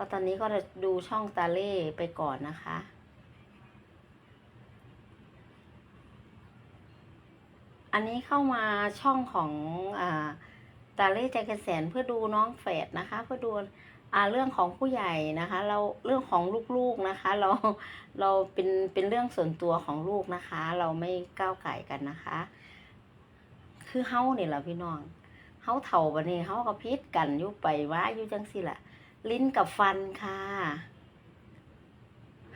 ก็ตอนนี้ก็จะดูช่องตาเล่ไปก่อนนะคะ อันนี้เข้ามาช่องของอ่าตาเล่ใจกระแสนเพื่อดูน้องแฝดนะคะ เพื่อดูอเรื่องของผู้ใหญ่นะคะ เราเรื่องของลูกๆนะคะ เราเราเป็นเป็นเรื่องส่วนตัวของลูกนะคะ เราไม่ก้าวไก่กันนะคะ คือเฮาเนี่ยแหละพี่น้องเฮาเถ่าบันนี้เฮาก็พิษกันยู่ไปว่ายู่จังสิละ ลิ้นกับฟันค่ะ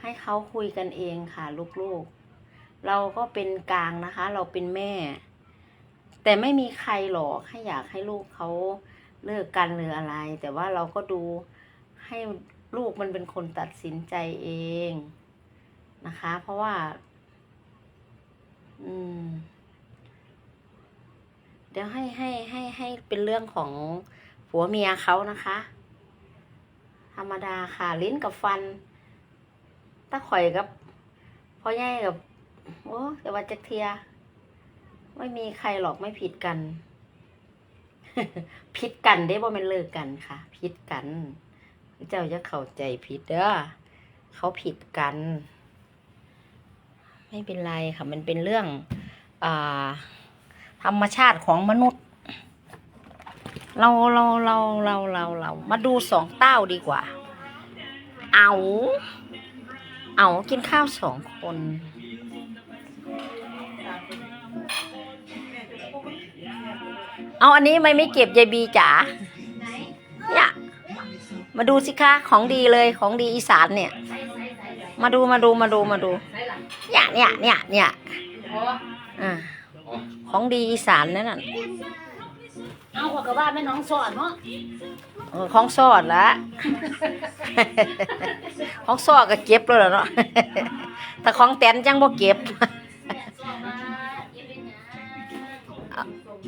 ให้เขาคุยกันเองค่ะลูกๆ เราก็เป็นกลางนะคะ เราเป็นแม่ แต่ไม่มีใครหรอกให้อยากให้ลูกเขาเลิกกันหรืออะไร แต่ว่าเราก็ดูให้ลูกมันเป็นคนตัดสินใจเองนะคะ เพราะว่า อืม เดี๋ยวให้ให้ให้ให้เป็นเรื่องของผัวเมียเขานะคะ ธรรมดาค่ะลิ้นกับฟันตาข่อยกับพ่อใหญ่กับโอ้แต่ว่าจะเทีย ไม่มีใครหรอกไม่ผิดกันผิดกันได้บ่แม่นเลิกกันค่ะผิดกัน เจ้าจะเข้าใจผิดเด้อเขาผิดกัน ไม่เป็นไรค่ะ มันเป็นเรื่องอธรรมชาติของมนุษย์ เราเราเราเราเราเรามาดูสองเต้าดีกว่า เอา เอากินข้าวสองคน เอาอันนี้ไม่ไม่เก็บยายบีจ๋าเนี่ยมาดูสิคะของดีเลยของดีอีสานเนี่ย มาดูมาดูมาดูมาดูเนี่ยเนี่ยเนี่ยเนี่ยอ่าของดีอีสานนั่นน่ะ เอาขอกระบ้านแม่น้องสอนเนาะเออของซอดละ ของซอดก็เก็บเลยล่ะเนาะ แต่ของแตนจังบ่เก็บ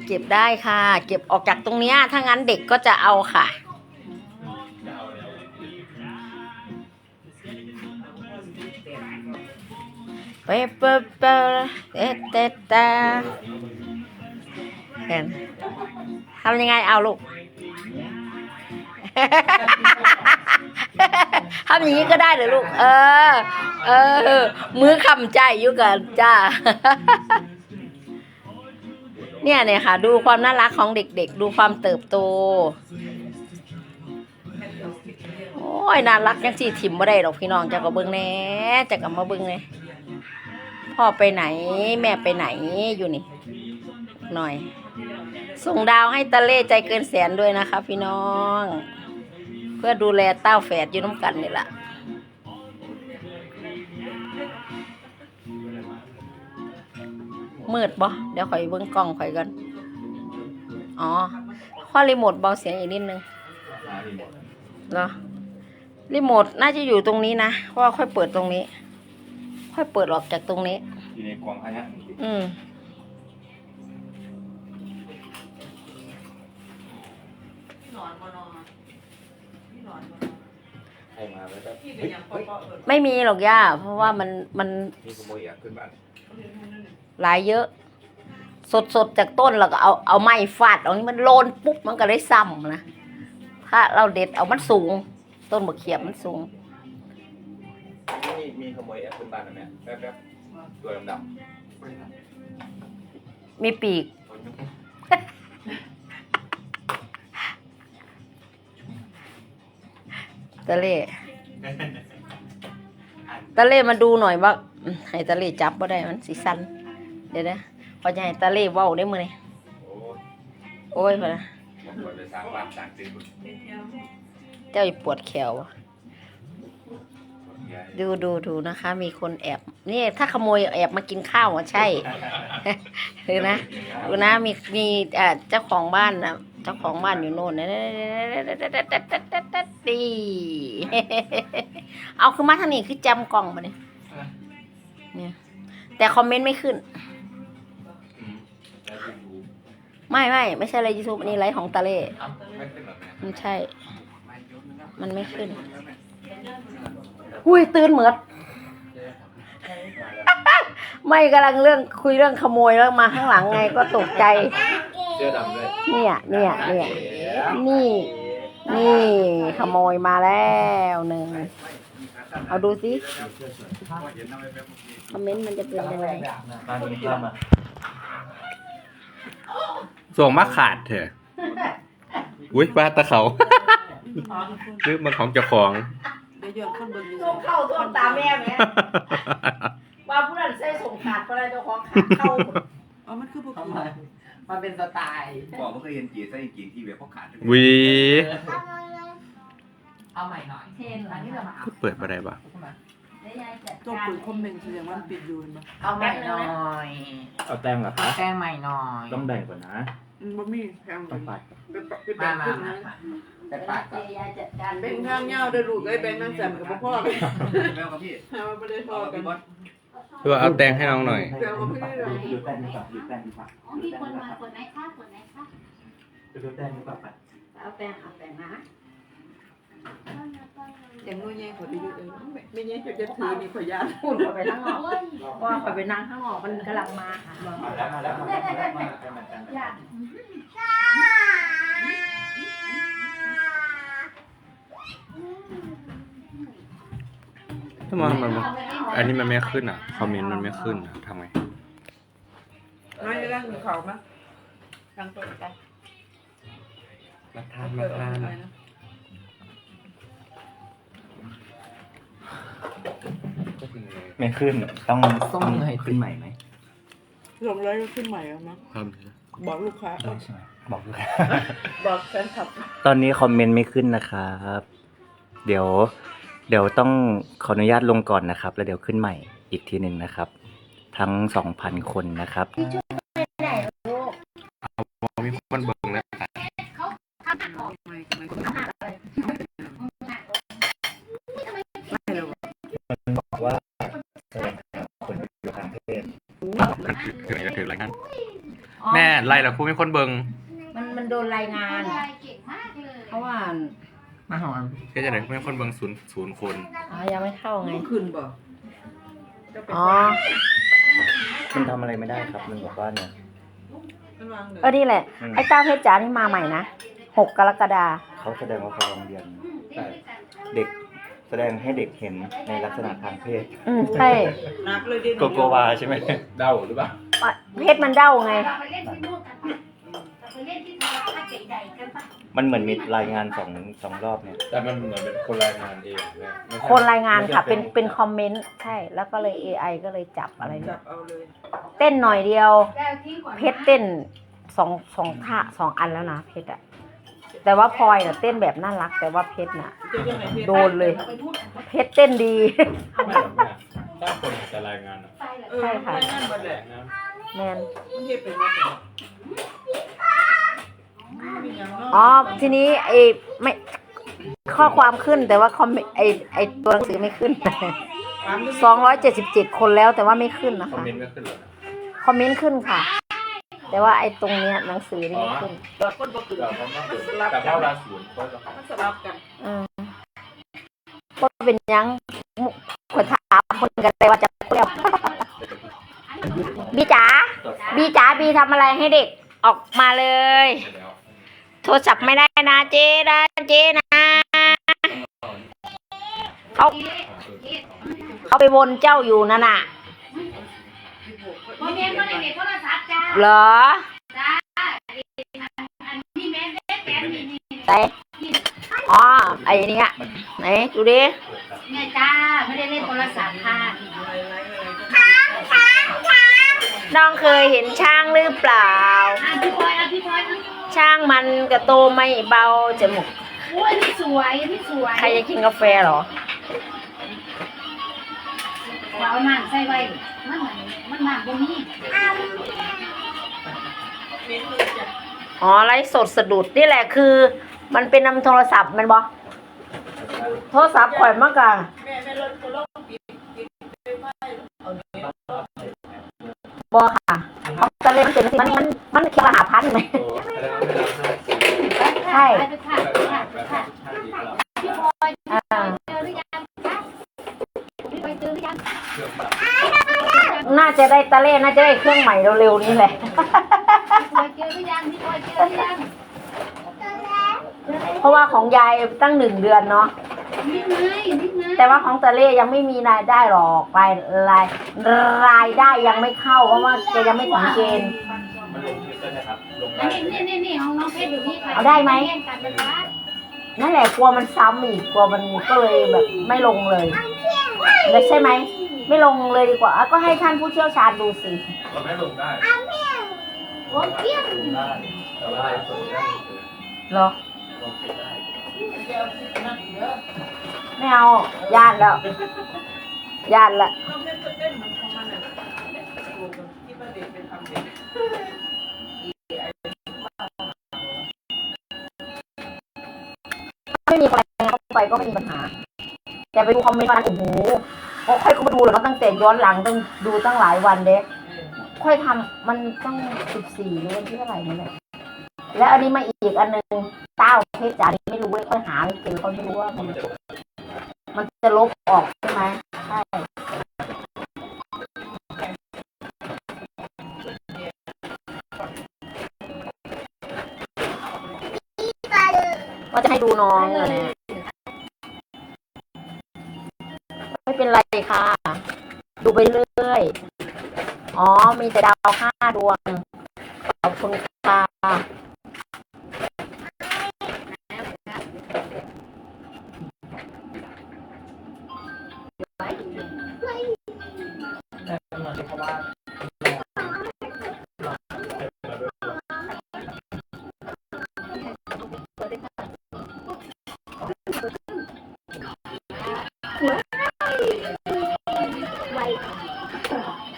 เก็บได้ค่ะ เก็บออกจากตรงเนี้ยถ้างั้นเด็กก็จะเอาค่ะ เปเปเปเตเตเตเห็น ทำยังไงเอาลูกทำอย่างนี้ก็ได้เหรอลูก เออ เออ มือคำใจอยู่กันจ้า เนี่ยเนี่ยค่ะ ดูความน่ารักของเด็กๆ ดูความเติบโต โอ้ยน่ารักยังสี่ถิ่มไม่ได้หรอกพี่น้องจะก็เบิ้งแน่จะกับมาเบิ้งเลยพ่อไปไหน แม่ไปไหนอยู่นี่ หน่อย ส่งดาวให้ตะเล่ใจเกินแสนด้วยนะคะ พี่น้อง เพื่อดูแลเต้าแฝดอยู่น้ำกันนี่แหละมืดบ่เดี๋ยวข่อยเบิ้งกล้องข่อยกันอ๋อข้อรีโมทเบาเสียงอีกนิดนึงเหรอรีโมทน่าจะอยู่ตรงนี้นะเพราะว่าค่อยเปิดตรงนี้ ค่อยเปิดออกจากตรงนี้อยู่ในกล่องพะยะอืม นอนบ่นอนพี่นอนบ่ ให้มาแล้วก็พี่เป็เฮ้นยอย่างปเฮ้ยอๆเออไม่มีหรอกย่า เพราะว่ามันมันมีขโมยอะขึ้นบ้านหลายเยอะ สดสดๆจากต้นแล้วก็เอาเอาไม้ฟาดเอานี่มันโลนปุ๊บมันก็ได้ซ้ำนะถ้าเราเด็ดเอามันสูง ต้นมะเขียบมันสูง มีมีขโมยอะขึ้นบ้านนะแม่แป๊บๆตัวดำมีปีก ตะเล่ตะเล่มาดูหน่อยว่าอืมให้ตะเล่จับบ่ได้มันสีสันเดี๋ยวนะพอจะให้ตะเล่เว้าได้มื้อนี้โอ้โอ้ยพอนะผมปวดไปสร้างบ้านสร้างตึกเจ้าอย่าปวดแขวอะดูดูดูนะคะ มีคนแอบนี่ถ้าขโมยแอบมากินข้าวอะใช่ดูนะดูนะมีมีเอ่อเจ้าของบ้านนะ เจ้าของบ้านอยู่โน่นดีเอาคือมาทางนี้คือจำกล่องมาเนี่ยเนี่ย แต่คอมเมนต์ไม่ขึ้น ไม่ไม่ไม่ใช่ไรยูทูบอันนี้ไลฟ์ของตาเล่เอ้าไม่ขึ้นหรอแม่มันใช่ มันไม่ขึ้น อุ้ยตื่นเหมือดไม่กำลังเรื่องคุยเรื่องขโมยแล้วมาข้างหลังไงก็ตกใจ เสื้อดำด้วยเนี่ยเนี่ยเนี่ยนี่นี่ขโมยมาแล้วหนึ่งเอาดูสิคอมเมนต์มันจะเป็นยังไงมาดูข้ามาส่งมาขาดเถอะอุ้ยบ้าตะเขาลืมมาของเจ้าของเดี๋ยวย้อนคนเบิ่งอยู่ส่งเข้าตัวตาแม่ไหมว่าผู้นั้นใส่ส่งขาดก็ได้เจ้าของขาดเข้าอ๋อมันคือบ่ทำคือไมมันเป็นสไตล์บอกว่าเคยเห็นจีใส่จีที่เว็บเขาขาดวีเอาใหม่หน่อยเทนอันนี้เรามาเปิดมาได้ปะต้องเปิดคอมเมนต์แสดงว่ามันปิดอยู่เห็นบ่เอาใหม่หน่อยเอาแต้มเหรอเอาคะแป้งใหม่หน่อยต้องแบ่งก่อนนะมันบ่มีทางต้องปัดเป็นปักเป็นมาแบบมาขึ้นมานะไปปาดก่อนเป็นทางยาวเด้อลูกเอ้ยแบ่งนางแซมกับพ่อเลยแมวกับพี่หาว่าบ่ได้พอกัน คือว่าเอาแตงให้น้องหน่อย เดี๋ยวเอาพี่เลยดูแต้มดีกว่าดูแต้มดีกว่าอ๋อมีคนมากดไหนคะกดไหนคะดูแต้มดีกว่าปัดเอาแป้งเอาแป้งนะอย่างนู้นแย่ขอไปอยู่เอ้ยไม่แย่จะจะถือนี่ขอยานพูดข้าไปข้างนอกโอ้ยเพราะว่าข้าไปนั่งข้างนอกมันกำลังมาค่ะมาแล้วมาแล้วมาแล้วมาแล้วมาแล้วอยากทำ ไมมันไม่อันนี้มันไม่ขึ้นอะ คอมเมนต์มันไม่ขึ้นอะทำไงน้อยจะร่างอยู่เขามั้ยทางเปิดกันมาทานมาทานไม่ขึ้น ต้องต้องขึ้นใหม่ไหมรวมแล้วก็ขึ้นใหม่แล้วมั้งครับบอกลูกค้าเออใช่ไหมบอกเลยบอกแฟนคลับ ตอนนี้คอมเมนต์ไม่ขึ้นนะครับ เดี๋ยว เดี๋ยวต้องขออนุญาตลงก่อนนะครับ แล้วเดี๋ยวขึ้นใหม่อีกทีหนึ่งนะครับ ทั้งสองพันคนนะครับมีคนเบิ่งแล้วไม่ไม่ไม่หรอกบอกว่าคนอยู่ทางเพศถึงจะถึงรายงานแม่ไล่แล้วครูมีคนเบิ่งมันมันโดนรายงานยายเก่งมากเลยเพราะว่า มาหอมก็จะได้มีคนเบิ่งศูนย์ศูนย์คนอ๋อยังไม่เข้าไง ขึ้นบ่อ๋อ มันทำอะไรไม่ได้ครับมันบอกว่าเนี่ย มันวางเลยเออนี่แหละ อืม ไอ้เต้าเพชรจ๋านี่มาใหม่นะหกกรกฎาเขาแสดงว่าเขาโรงเรียนเด็กแสดงให้เด็กเห็นในลักษณะทางเพศอืมใช่นักเลยดิโกโกวาใช่ไหมเดาหรือเปล่า เพชรมันเด้าไงเรา ไปเล่นที่นู่นกันปะเราไปเล่นที่โทรทัศน์ใหญ่ๆกันปะมันเหมือนมีรายงานสองสองรอบเนี่ย แต่มันเหมือนเป็นคนรายงานเองเลยไม่ใช่คนรายงานค่ะ เป็นเป็นคอมเมนต์ใช่ แล้วก็เลย AI ก็เลยจับอะไรจัเนี่ยบเอาเลย เต้นหน่อยเดียว แล้วทิ้งก่อนนะเพชรเต้นสองสองท่าสองอันแล้วนะเพชรอะแต่ว่าพลอยน่ะเต้นแบบน่ารัก แต่ว่าเพชรน่ะจะยังไงพี่โดนเลย ไปพูดกันเพชรเต้นดี ไม่หรอกแม่ถ้าคนจะรายงานอะไปเลยเออใช่ค่ะรายงานบ่แหละรายงานแมนมันเฮ็ดเป็นว่ามี อย่างเนาะอ๋อ ทีนี้ไอ้ไม่ข้อความขึ้นแต่ว่าคอมเมนต์ไอ้ไอ้ตัวหนังสือไม่ขึ้น สองร้อยเจ็ดสิบเจ็ดคนแล้วแต่ว่าไม่ขึ้นนะคอมคะ เมนต์ไม่ขึ้นหรอกคอมเมนต์ขึ้นค่ะ แต่ว่าไอ้ตรงเนี้ยหนังสือนี่ไม่ขึ้นคนบ่คือแต่เขาไม่ขึ้นแต่พอเราศูนย์ก็จะมันสลับกันอืมก็เป็นหยังคนถามคนกันแต่ว่าจะเปรี้ยวบีจ๋าบีจ๋าบีทำอะไรให้เด็กออกมาเลยแล้ว โทรศัพท์ไม่ได้นะเจ๊นะเจ๊นะเขาเขาไปวนเจ้าอยู่นั่นน่ะโมเมนต์ก็ได้เห็นโทรศัพท์จ้าเหรอจ้าอันนี้แม่เล็กแม่นี่นี่แต่อ๋อไอ้เนี้ยไหนดูดิเนี่ยจ้าไม่ได้เล่นโทรศัพท์ค่ะอะไรอะไรอะไรก็น้องเคยเห็นช้างหรือเปล่าอะพี่พลอยอะพี่พลอยอะ ช้างมันกระโตไม่เบาจมูกโอ้ยนี่สวยนี่สวยใครจะกินกาแฟเหรอเอาน้ำใส่ไว้มันเหมือนมันน้ำบ่มีมีคือจะอ๋อไลฟ์สดสะดุดนี่แหละคือ มันเป็นนำโทรศัพท์แมันบอโทรศัพท์ข่อยมากอะแม่แม่รถก็ลงปิดปิดไฟไฟเอาเนี่ยบอค่ะเขาจะเล่นเป็นมันมัน น่าจะได้ตะเล่น่าจะได้เครื่องใหม่เร็วๆนี้แหละพี่พลอยเจอหรือยังพี่พลอยเจอหรือยังราะว่าของยายตั้งหนึ่งเดือนเนาะนี่ไงนี่ไงแต่ว่าของตาเล่ยังไม่มีรายได้หรอกรายรายรายได้ยังไม่เข้าเพราะว่าแกยังไม่ถึงเกณฑ์มันลงคลิปได้ไหมครับลงอัได้นนี้นี่นี่นี่ของน้องเพชรอยู่นี่ค่ะเอาได้ไหมแย่งกั นนะคะนั่นแหละกลัวมันซ้ำอีกกลัวมันก็เลยแบบไม่ลงเลยเลยใช่ไหมไม่ลงเลยดีกว่าอะก็ให้ท่านผู้เชี่ยวชาญดูสิเราไม่ลงได้โอ้เพี้ยงลงได้แต่ว่าลงได้เหรอลงคลิปได้ไม่เอาญาติแล้วญาติละ ไปก็ไม่มีปัญหา แต่ไปดูคอมเมนต์มันโอ้โหค่อยเข้ามาดูเลยเนาะตั้งแต่ย้อนหลังต้องดูตั้งหลายวันเด้ค่อยทำมันต้องสิบสี่เรือวันที่เท่าไหร่นี่แหละแล้วอันนี้มาอีกอันหนึ่งเต้าเพชรจ๋านี่ไม่รู้เลยค่อยหาไม่เจอเขาไม่รู้ว่ามันมันจะลบออกใช่ไหม มีแต่ดาวห้า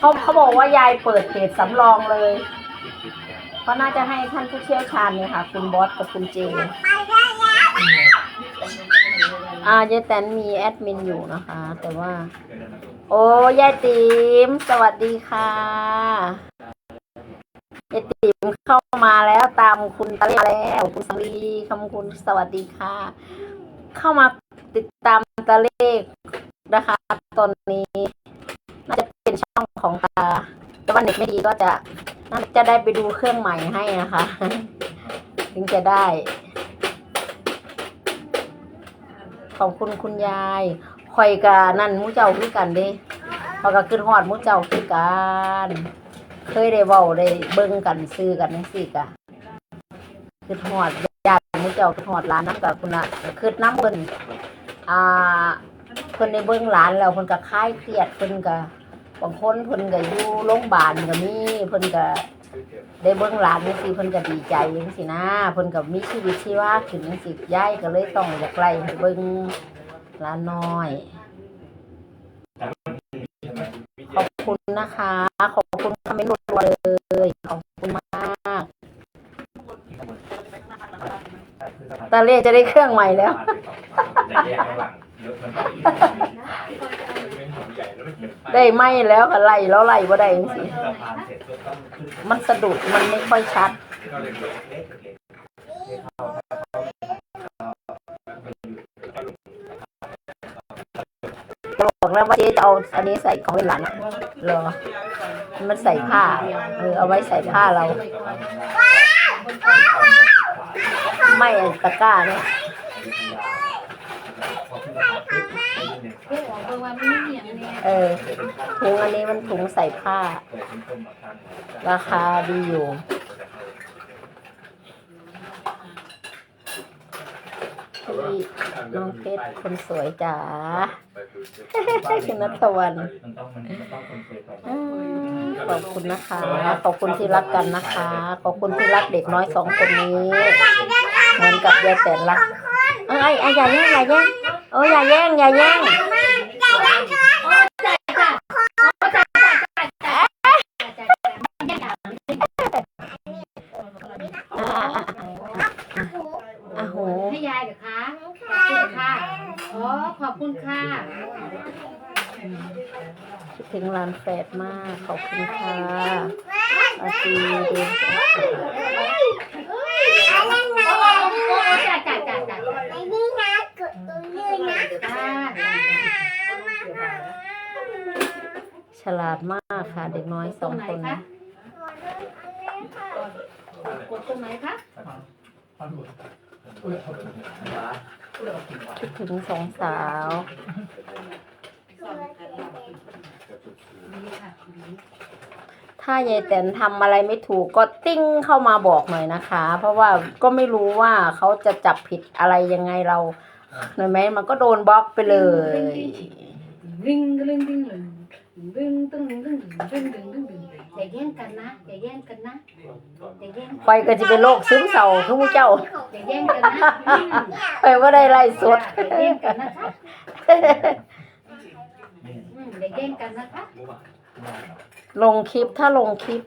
เขาเขาบอกว่ายายเปิดเพจสำรองเลยก็น่าจะให้ท่านผู้เชี่ยวชาญเนี่ยค่ะ คุณบอสกับคุณเจนอ่ายายแตนมีแอดมินอยู่นะคะ แต่ว่า โอ้ยายติ๋มสวัสดีค่ะยายติ๋มเข้ามาแล้วตามคุณตะเล่แล้วคุณสังลีคำคุณสวัสดีค่ะ เข้ามาติดตามตะเล่นะคะตอนนี้ น่าจะเป็นช่องของตาแต่ ว่าเน็ตไม่ดีก็จะน่าจะได้ไปดูเครื่องใหม่ให้นะคะ ถึงจะได้ ขอบคุณคุณยายคอยกานั่นมูเจ้าคือกันเด้พอยก็ขึ้นฮอดมูเจ้าคือกันเคยได้เว้าได้เบิ่งกันซื้อกันจังซี่กะคือฮอดญาติมูเจ้าคือฮอดร้านน้ำกับคุณน่ะคือน้ำเพิ่นอ่าเพิ่นได้เบิ่งหลานแล้วเพิ่นก็คลายเครียดเพิ่นก็ บางคนเพิ่นก็อยู่โรงพยาบาลก็มีเพิ่นก็ได้เบิ่งหลานจังซี่เพิ่นก็ดีใจจังซี่นะเพิ่นก็มีชีวิตชีวาขึ้นจังซี่ยายก็เลยต้องอยากไล่ให้เบิ่งหลานน้อยขอบคุณนะคะ ขอบคุณคอมเมนต์รัวๆเลยขอบคุณมากตาเล่จะได้เครื่องใหม่แล้ว ได้ไหมแล้วก็ไล่แล้วไล่บ่ได้จังซี่สะพานเสร็จก็ต้องขึ้นมันสะดุดมันไม่ค่อยชัดก็เลยเล็กเล็กเล็กเล็กเข้าถ้าเขาบอกแล้วว่าเจ๊จะเอาอันนี้ใส่ของหลานอะเหรอ มันใส่ผ้าเออเอาไว้ใส่ผ้าเรา ไม่ตะกร้าเนี่ย เพื่อออกเบอร์ว่ามันไม่เหนียงเนี่ยเออถุงอันนี้มันถุงใส่ผ้า ราคาดีอยู่พี่น้องเพชรคนสวยจ๋าคุณนัทวันมันต้องมันมันต้องคนเคยไปอืมขอบคุณนะคะ ขอบคุณที่รักกันนะคะ ขอบคุณที่รักเด็กน้อยสองคนนี้ เหมือนกับยายแต่รักเอ้ยไอ้อย่าแย่งอย่าแย่งเอออย่าแย่งอย่าแย่ง โอ้จ่ายค่ะโอ้จ่ายจ่ายจ่ายจ่ายจ่ายจ่ายจ่าย อ่าอ่าอ่าโห ให้ยายเหรอคะขอบคุณค่ะอ๋อขอบคุณค่ะ คิด ถึงร้านแฟดมาก ขอบคุณค่ะอาจีดีโอ้โอ้จ่ายจ่ายจ่ายจ่ายค่ะฉลาดมากค่ะ เด็กน้อยสองคนกดตรงไหนคะท่อนหลุดคิดถึงสองสาว ถ้ายายแตนทำอะไรไม่ถูกก็ติ้งเข้ามาบอกหน่อยนะคะ เพราะว่าก็ไม่รู้ว่าเขาจะจับผิดอะไรยังไงเราเห็นไหมมันก็โดนบล็อกไปเลยลิงลิงลิงเลยดึงตึงงดึงงดึงงดึแย่งกันนะอย่แย่งกันนะไปก็จะเป็นโรคซึมเศร้าทุกเจ้าจ้าแย่งกันนะไปว่าได้ไล่สดอย่แย่งกันนะคะ อืมอย่าแย่งกันนะคะลงคลิปถ้าลงคลิป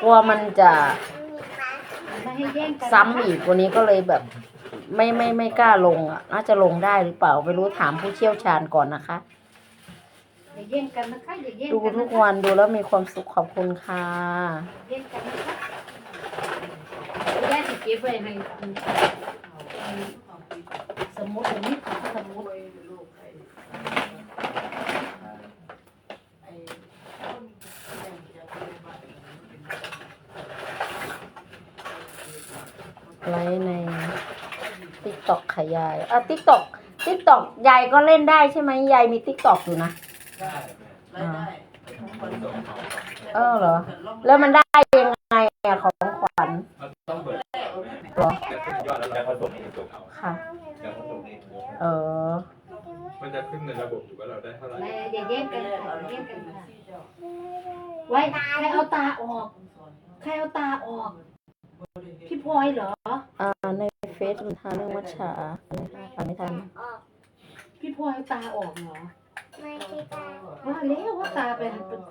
กลัวมันจะไม่ให้แย่งกันซ้ำอีกวันนี้ก็เลยแบบ ไม่ไม่ไม่กล้าลงอะน่าจะลงได้หรือเปล่าไม่รู้ถามผู้เชี่ยวชาญก่อนนะคะ อย่าแย่งกันนะคะอย่าแย่งดูกันทุนะกคะวันดูแล้วมีความสุขขอบคุณค่ะแย่งกันนะคะแย่งสิเก็บไว้ในสมุดอันนี้สมุด ไลฟ์ในติ๊กต็อกค่ะยายอะติ๊กต็อกติ๊กต็อกยายก็เล่นได้ใช่ไหมยายมีติ๊กต็อกอยู่นะอ่าเออเหรอ แล้วมันได้ยังไงอะของขวัญต้องเปิดเหรอจะขึ้นยอดแล้วเราผสมในตัวเขาค่ะจะผสมในตัวเออมันจะขึ้นในระบบอยู่ว่าเราได้เท่าไหร่แม่อย่าแย่งกันค่ะอย่าแย่งกันค่ะไว้ใครเอาตาออก ใครเอาตาออก พี่พลอยเหรออ่าใน เฟซมันทานเรื่องมัชฉาอะไรคะอ่านไม่ทันพี่พลอยเอาตาออกเหรอว่าแล้วว่าตาไป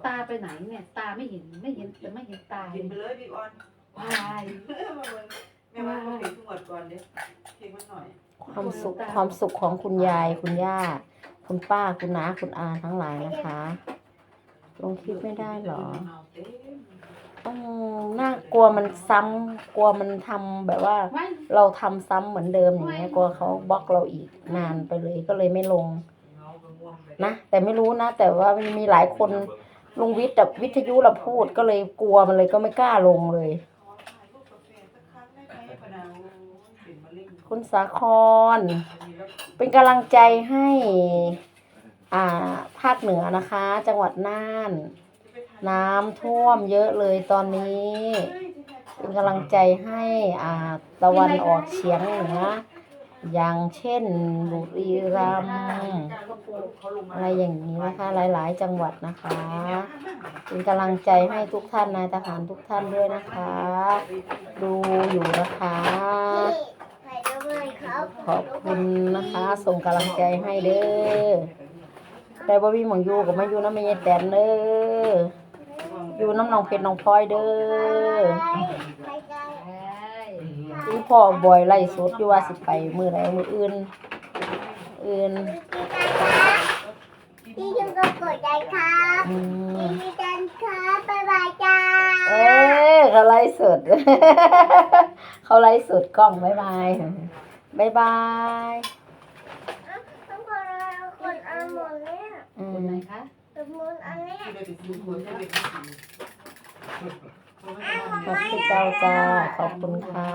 ตาไปไหนเนี่ย ตาไม่เห็นไม่เห็นแต่ไม่เห็นตากินไปเลยพี่ออนวายแม่ว่าเขาเพลงทุกวันก่อนเด้เพลงมันหน่อย ความสุขความสุขของคุณยายคุณย่า คุณป้าคุณน้าคุณอาทั้งหลายนะคะ ลงคลิปไม่ได้เหรอ อืมน่ากลัวมันซ้ำกลัวมันทำแบบว่า เราทำซ้ำเหมือนเดิมอย่างเงี้ยกลัวเขาบล็อกเราอีกนานไปเลยก็เลยไม่ลง นะแต่ไม่รู้นะ แต่ว่ามันมีหลายคนลุงวิทย์แบบวิทยุเราพูดก็เลยกลัวมันเลยก็ไม่กล้าลงเลย คุณสาคร เป็นกำลังใจให้ อ่าภาคเหนือนะคะ จังหวัดน่าน น้ำท่วมเยอะเลยตอนนี้ เป็นกำลังใจให้อ่าตะวันออกเฉียงเหนืออย่างเช่นบุรีรัมย์อะไรอย่างนี้นะคะ หลาย ๆ จังหวัดนะคะ เป็นกำลังใจให้ทุกท่านนายทหารทุกท่านด้วยนะคะ ดูอยู่นะคะ ขอบคุณนะคะ ส่งกำลังใจให้เด้อแต่บ่มีหมองอยู่กับมาอยู่น้ำเมยแตนเด้อ อยู่น้ำนองเพชรน้องพลอยเด้อใช่ที่พ่อบอยไล่สดอยู่ว่าสิไปมือไหนมืออื่น อื่นพี่ยังก็กดได้ครับอืมพี่ดันครับบ๊ายบายจ้าเอ้ยเขาไล่สดเขาไล่สดกล้องบายบายบายบายต้องกดอะไรกดอันหมดเนี่ยอืคนมไหนคะกดมุนอันเนี้ย ขอบคุณเจ้าจ้าขอบคุณค่ะ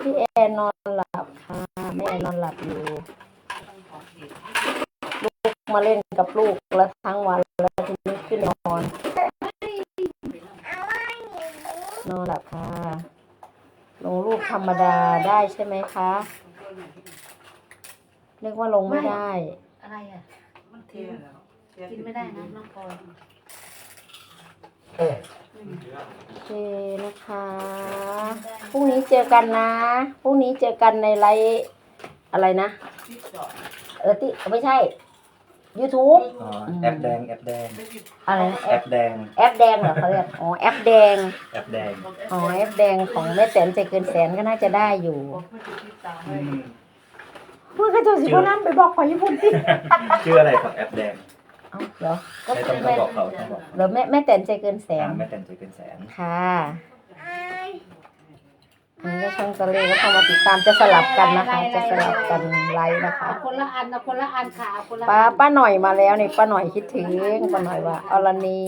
พี่แอนนอนหลับค่ะแม่แอนนอนหลับอยู่ลูกมาเล่นกับลูกแล้วทั้งวันแล้วทีนี้ขึ้นนอน นอนหลับค่ะลงรูปธรรมดาได้ใช่ไหมคะเรียกว่าลงไม่ได้ มันเทียนแล้วกินไม่ได้นะน้องพลอยโอเคนะคะพรุ่งนี้เจอกันนะพรุ่งนี้เจอกันในไลฟ์อะไรนะ เออที่ไม่ใช่ YouTube อ๋อแอปแดงแอปแดงอะไรนะแอแอปปแดงแอปแดงเหรอเขาเรียกอ๋อแอปแดงแอปแดงอ๋อแอปแดงของแม่แสนใจเกินแสนก็น่าจะได้อยู่ อืม เพื่อนก็จะสิพนั้นไปบอกขอญี่ปุ่นสิชื่ออะไรของแอปแดงเอ้าเหรอก็ไม่ต้องแม่บอกเขาต้องบอกเหรอแม่แม่แสนใจเกินแสนอ่าแม่แต่นใจเกินแสนค่ะอันนี้ก็ช่องทะเลก็เข้ามาติดตามจะสลับกันนะคะ จะสลับกันไลฟ์นะคะเอาคนละอันเอาคนละอันค่ะเอาคนละป้าอันป้าหน่อยมาแล้วนี่ป้าหน่อยคิดถึงป้าหน่อยว่าอรณี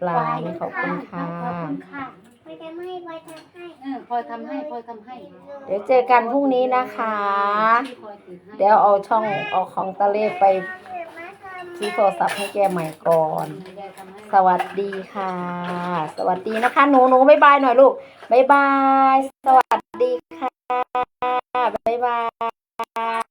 ปลานี่ขอบคุณค่ะ ขอบคุณค่ะไป อยทำให้พลอยทำให้เออพลอยทำให้พลอยทำให้เดี๋ยวเจอกันพรุ่งนี้นะคะพี่พลอยถือให้เดี๋ยวเอาช่องเอาของตะเลไปมาทำซื้อโทรศัพท์ให้แกใหม่ก่อน ยายทำให้ สวัสดีค่ะ สวัสดีนะคะ หนูหนูบ๊ายบายหน่อยลูกบ๊ายบาย สวัสดีค่ะบ๊ายบาย